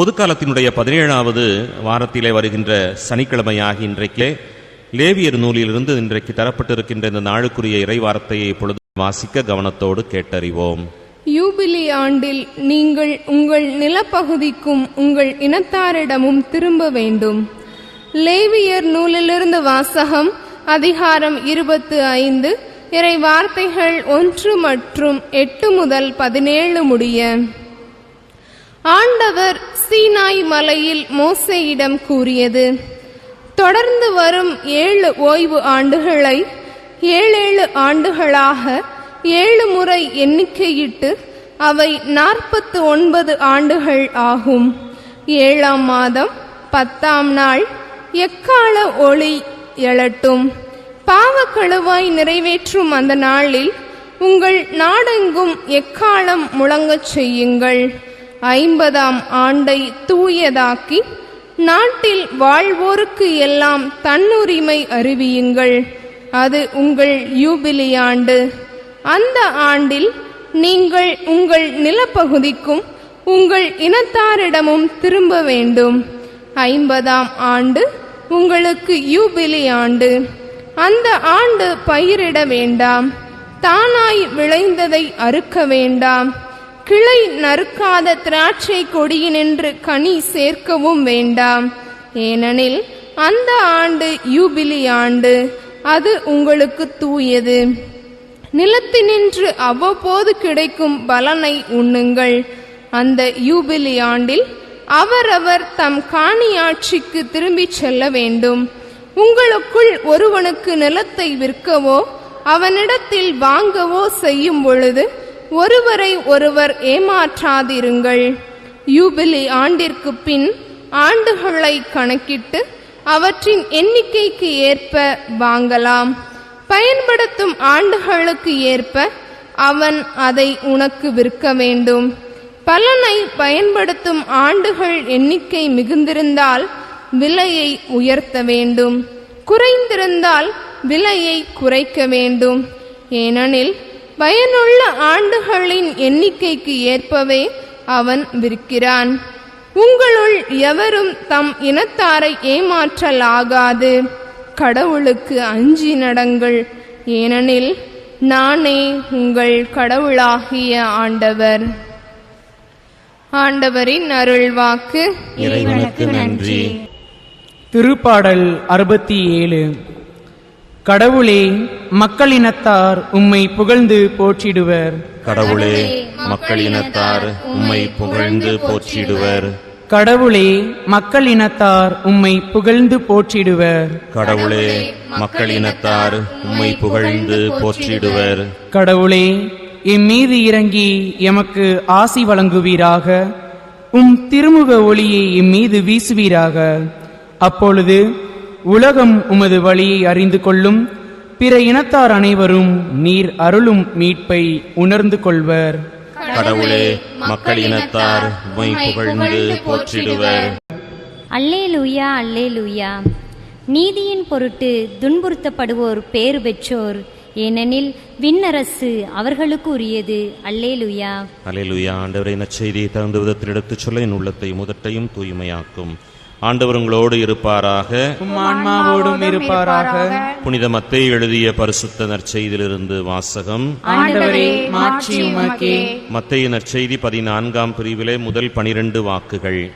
பொதுக்காலத்தினுடைய பதினேழாவது வாரத்திலே வருகின்ற சனிக்கிழமையாகி இன்றைக்கே லேவியர் நூலிலிருந்து இன்றைக்கு தரப்பட்டிருக்கின்ற இந்த நாளுக்குரிய இறைவார்த்தையை இப்பொழுது வாசிக்க கவனத்தோடு கேட்டறிவோம். யூபிலி ஆண்டில் நீங்கள் உங்கள் நிலப்பகுதிக்கும் உங்கள் இனத்தாரிடமும் திரும்ப வேண்டும். லேவியர் நூலிலிருந்து வாசகம் அதிகாரம் இருபத்து ஐந்து இறை வார்த்தைகள் ஒன்று மற்றும் எட்டு முதல் பதினேழு முடிய. ஆண்டவர் சீனாய் மலையில் மோசையிடம் கூறியது தொடர்ந்து வரும் ஏழு ஓய்வு ஆண்டுகளை ஏழேழு ஆண்டுகளாக ஏழு முறை எண்ணிக்கையிட்டு அவை நாற்பத்து ஒன்பது ஆண்டுகள் ஆகும். ஏழாம் மாதம் பத்தாம் நாள் எக்கால ஒளி எழட்டும். பாவக்கழுவாய் நிறைவேற்றும் அந்த நாளில் உங்கள் நாடெங்கும் எக்காலம் முழங்கச் செய்யுங்கள். ஐம்பதாம் ஆண்டை தூயதாக்கி நாட்டில் வாழ்வோருக்கு எல்லாம் தன்னுரிமை அறிவியுங்கள். அது உங்கள் யூபிலி ஆண்டு அந்த ஆண்டில் நீங்கள் உங்கள் நிலப்பகுதிக்கும் உங்கள் இனத்தாரிடமும் திரும்ப வேண்டும். ஐம்பதாம் ஆண்டு உங்களுக்கு யூபிலி ஆண்டு அந்த ஆண்டு பயிரிட வேண்டாம். தானாய் விளைந்ததை அறுக்க வேண்டாம். கிளை நறுக்காத திராட்சை கொடியினின்று கனி சேர்க்கவும் வேண்டாம். ஏனெனில் அந்த ஆண்டு யூபிலி ஆண்டு. அது உங்களுக்கு தூயது. நிலத்தினின்று அவ்வப்போது கிடைக்கும் பலனை உண்ணுங்கள். அந்த யூபிலி ஆண்டில் அவரவர் தம் காணியாட்சிக்கு திரும்பிச் செல்ல வேண்டும். உங்களுக்குள் ஒருவனுக்கு நிலத்தை விற்கவோ அவனிடத்தில் வாங்கவோ செய்யும் பொழுது ஒருவரை ஒருவர் ஏமாற்றாதிருங்கள். யூபிலி ஆண்டிற்கு பின் ஆண்டுகளை கணக்கிட்டு அவற்றின் எண்ணிக்கைக்கு ஏற்ப வாங்கலாம். பயன்படுத்தும் ஆண்டுகளுக்கு ஏற்ப அவன் அதை உனக்கு விற்க வேண்டும். பலனை பயன்படுத்தும் ஆண்டுகள் எண்ணிக்கை மிகுந்திருந்தால் விலையை உயர்த்த வேண்டும். குறைந்திருந்தால் விலையை குறைக்க வேண்டும். ஏனெனில் பயனுள்ள ஆண்டுகளின் எண்ணிக்கைக்கு ஏற்பவே அவன் விற்கிறான். உங்களுள் எவரும் தம் இனத்தாரை ஏமாற்றலாகாது. கடவுளுக்கு அஞ்சி நடங்கள். ஏனெனில் நானே உங்கள் கடவுளாகிய ஆண்டவர். ஆண்டவரின் அருள்வாக்கு இறைவனுக்கு நன்றி. திருப்பாடல் அறுபத்தி ஏழு. கடவுளே மக்களினத்தார் உம்மை புகழ்ந்து போற்றிடுவர். கடவுளே மக்களினத்தார் உம்மை புகழ்ந்து போற்றிடுவர். கடவுளே மக்களினத்தார் உம்மை புகழ்ந்து போற்றிடுவர். கடவுளே மக்களினத்தார் உம்மை புகழ்ந்து போற்றிடுவர். கடவுளே எம்மீது இறங்கி எமக்கு ஆசி வழங்குவீராக. உம் திருமுக ஒளியை எம்மீது வீசுவீராக. அப்பொழுது உலகம் உமது வழியை அறிந்து கொள்ளும். பிற இனத்தார் அனைவரும் நீர் அருளும் மீட்பை உணர்ந்து கொள்வர். கடவுளே உம்மை புகழ்ந்து போற்றிடுவர். அல்லேலூயா அல்லேலூயா. நீதியின் பொருட்டு துன்புறுத்தப்படுவோர் பேறு பெற்றோர். ஏனெனில் விண்ணரசு அவர்களுக்கு உரியது அல்லேலூயா அலையிலுயா ஆண்டவரை நற்செய்தியை தகுந்த விதத்தில் எடுத்துச் சொல்ல என் உள்ளத்தை முதட்டையும் தூய்மையாக்கும். ஆண்டவர் உங்களோடு இருப்பாராக. ஆன்மாவோடும் இருப்பாராக. புனித மத்தை எழுதிய பரிசுத்த நற்செய்தியிலிருந்து வாசகம். மத்தைய நற்செய்தி பதினான்காம் பிரிவிலே முதல் பனிரெண்டு வாக்குகள்.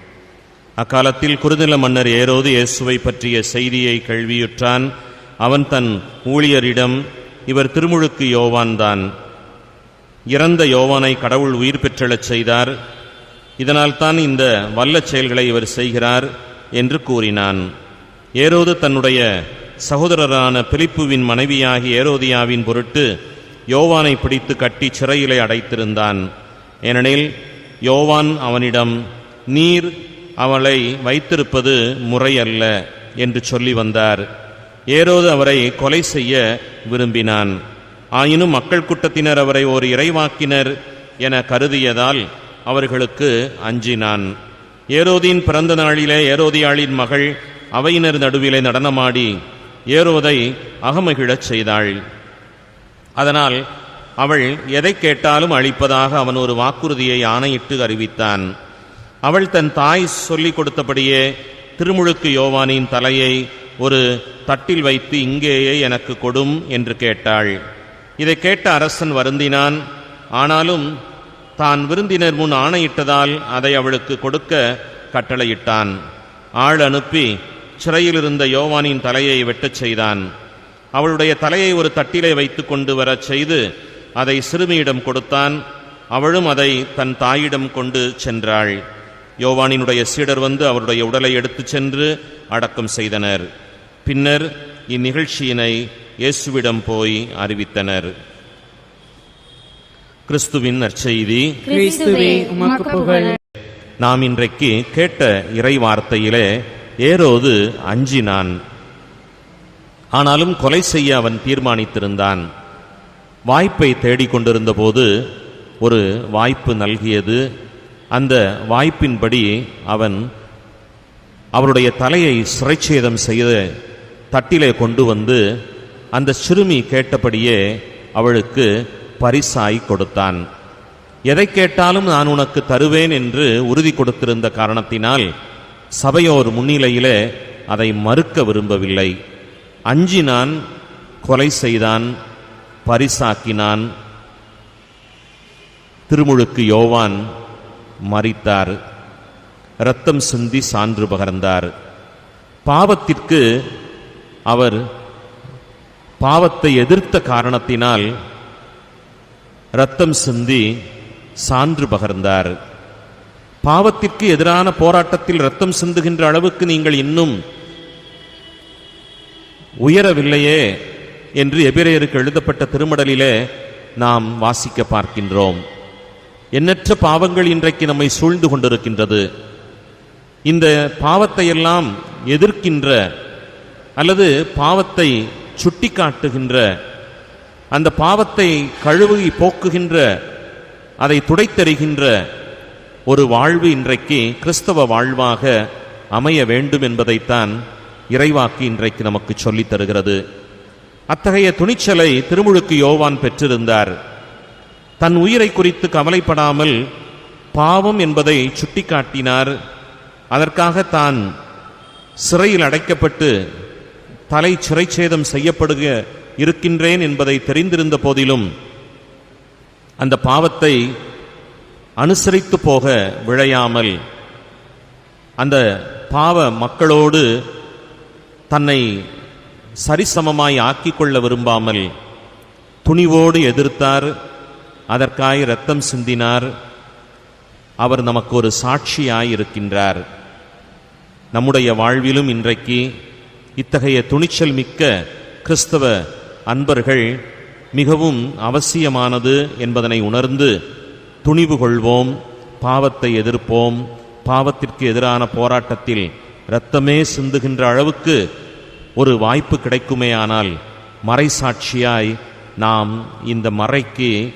அக்காலத்தில் குறுநில மன்னர் ஏரோது இயேசுவை பற்றிய செய்தியை கேள்வியுற்றான். அவன் தன் ஊழியரிடம் இவர் திருமுழுக்கு யோவான்தான். இறந்த யோவானை கடவுள் உயிர் பெற்றெழச் செய்தார். இதனால் தான் இந்த வல்ல செயல்களை இவர் செய்கிறார். என்று கூறினான். ஏரோது தன்னுடைய சகோதரரான பிலிப்புவின் மனைவியாகி ஏரோதியாவின் பொருட்டு யோவானை பிடித்து கட்டி சிறையிலே அடைத்திருந்தான். ஏனெனில் யோவான் அவனிடம் நீர் அவளை வைத்திருப்பது முறையல்ல என்று சொல்லி வந்தார். ஏரோது அவரை கொலை செய்ய விரும்பினான். ஆயினும் மக்கள் கூட்டத்தினர் அவரை ஒரு இறைவாக்கினர் என கருதியதால் அவர்களுக்கு அஞ்சினான். ஏரோதின் பிறந்த நாளிலே ஏரோதியாளின் மகள் அவையினர் நடுவிலே நடனமாடி ஏரோதை அகமகிழச் செய்தாள். அதனால் அவள் எதை கேட்டாலும் அளிப்பதாக அவன் ஒரு வாக்குறுதியை ஆணையிட்டு அறிவித்தான். அவள் தன் தாய் சொல்லிக் கொடுத்தபடியே திருமுழுக்கு யோவானின் தலையை ஒரு தட்டில் வைத்து இங்கேயே எனக்கு கொடும் என்று கேட்டாள். இதை கேட்ட அரசன் வருந்தினான். ஆனாலும் தான் விருந்தினர் முன் ஆணையிட்டதால் அதை அவளுக்கு கொடுக்க கட்டளையிட்டான். ஆள் அனுப்பி சிறையிலிருந்த யோவானின் தலையை வெட்டச் செய்தான். அவளுடைய தலையை ஒரு தட்டிலே வைத்து கொண்டு வரச் செய்து அதை சிறுமியிடம் கொடுத்தான். அவளும் அதை தன் தாயிடம் கொண்டு சென்றாள். யோவானினுடைய சீடர் வந்து அவருடைய உடலை எடுத்துச் சென்று அடக்கம் செய்தனர். பின்னர் இந்நிகழ்ச்சியினை இயேசுவிடம் போய் அறிவித்தனர். கிறிஸ்துவின் நற்செய்தி. கிறிஸ்துவே உமக்கு புகழ். நாம் இன்றைக்கு கேட்ட இறை வார்த்தையிலே ஏரோது அஞ்சினான். ஆனாலும் கொலை செய்ய அவன் தீர்மானித்திருந்தான். வாய்ப்பை தேடிக் கொண்டிருந்த போது ஒரு வாய்ப்பு நல்கியது. அந்த வாய்ப்பின்படி அவன் அவருடைய தலையை சிறைச்சேதம் செய்த தட்டிலே கொண்டு வந்து அந்த சிறுமி கேட்டபடியே அவளுக்கு பரிசாய் கொடுத்தான். எதை கேட்டாலும் நான் உனக்கு தருவேன் என்று உறுதி கொடுத்திருந்த காரணத்தினால் சபையோர் முன்னிலையிலே அதை மறுக்க விரும்பவில்லை. அஞ்சினான் கொலை செய்தான் பரிசாக்கினான். திருமுழுக்கு யோவான் மறித்தார் இரத்தம் சிந்தி சான்று பகர்ந்தார். பாவத்திற்கு அவர் பாவத்தை எதிர்த்த காரணத்தினால் இரத்தம் சிந்தி சான்று பகர்ந்தார். பாவத்திற்கு எதிரான போராட்டத்தில் இரத்தம் சிந்துகின்ற அளவுக்கு நீங்கள் இன்னும் உயரவில்லையே என்று எபிரேயருக்கு எழுதப்பட்ட திருமடலிலே நாம் வாசிக்க பார்க்கின்றோம். எண்ணற்ற பாவங்கள் இன்றைக்கு நம்மை சூழ்ந்து கொண்டிருக்கின்றது. இந்த பாவத்தை எல்லாம் எதிர்க்கின்ற அல்லது பாவத்தை சுட்டிக்காட்டுகின்ற அந்த பாவத்தை கழுவி போக்குகின்ற அதை துடைத்தெறிகின்ற ஒரு வாழ்வு இன்றைக்கு கிறிஸ்தவ வாழ்வாக அமைய வேண்டும் என்பதைத்தான் இறைவாக்கு இன்றைக்கு நமக்கு சொல்லித் தருகிறது. அத்தகைய துணிச்சலை திருமுழுக்கு யோவான் பெற்றிருந்தார். தன் உயிரை குறித்து கவலைப்படாமல் பாவம் என்பதை சுட்டிக்காட்டினார். அதற்காக தான் சிறையில் அடைக்கப்பட்டு தலை சிறைச்சேதம் செய்யப்படுக இருக்கின்றேன் என்பதை தெரிந்திருந்த போதிலும் அந்த பாவத்தை அனுசரித்து போக விழையாமல் அந்த பாவ மக்களோடு தன்னை சரிசமமாய் ஆக்கிக் கொள்ள விரும்பாமல் துணிவோடு எதிர்த்தார். அதற்காய் ரத்தம் சிந்தினார். அவர் நமக்கு ஒரு சாட்சியாய் இருக்கின்றார். நம்முடைய வாழ்விலும் இன்றைக்கு இத்தகைய துணிச்சல் மிக்க கிறிஸ்தவ அன்பர்கள் மிகவும் அவசியமானது என்பதனை உணர்ந்து துணிவு கொள்வோம் பாவத்தை எதிர்ப்போம். பாவத்திற்கு எதிரான போராட்டத்தில் இரத்தமே சிந்துகின்ற அளவுக்கு ஒரு வாய்ப்பு கிடைக்குமேயானால் மறைசாட்சியாய் நாம் இந்த மறைக்கு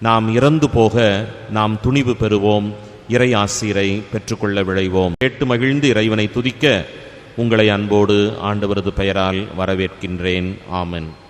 நாம் இறந்து போக நாம் துணிவு பெறுவோம் இறை ஆசிரை பெற்றுக்கொள்ள விழைவோம். கேட்டு மகிழ்ந்து இறைவனை துதிக்க உங்களை அன்போடு ஆண்டவரது பெயரால் வரவேற்கின்றேன். ஆமென்.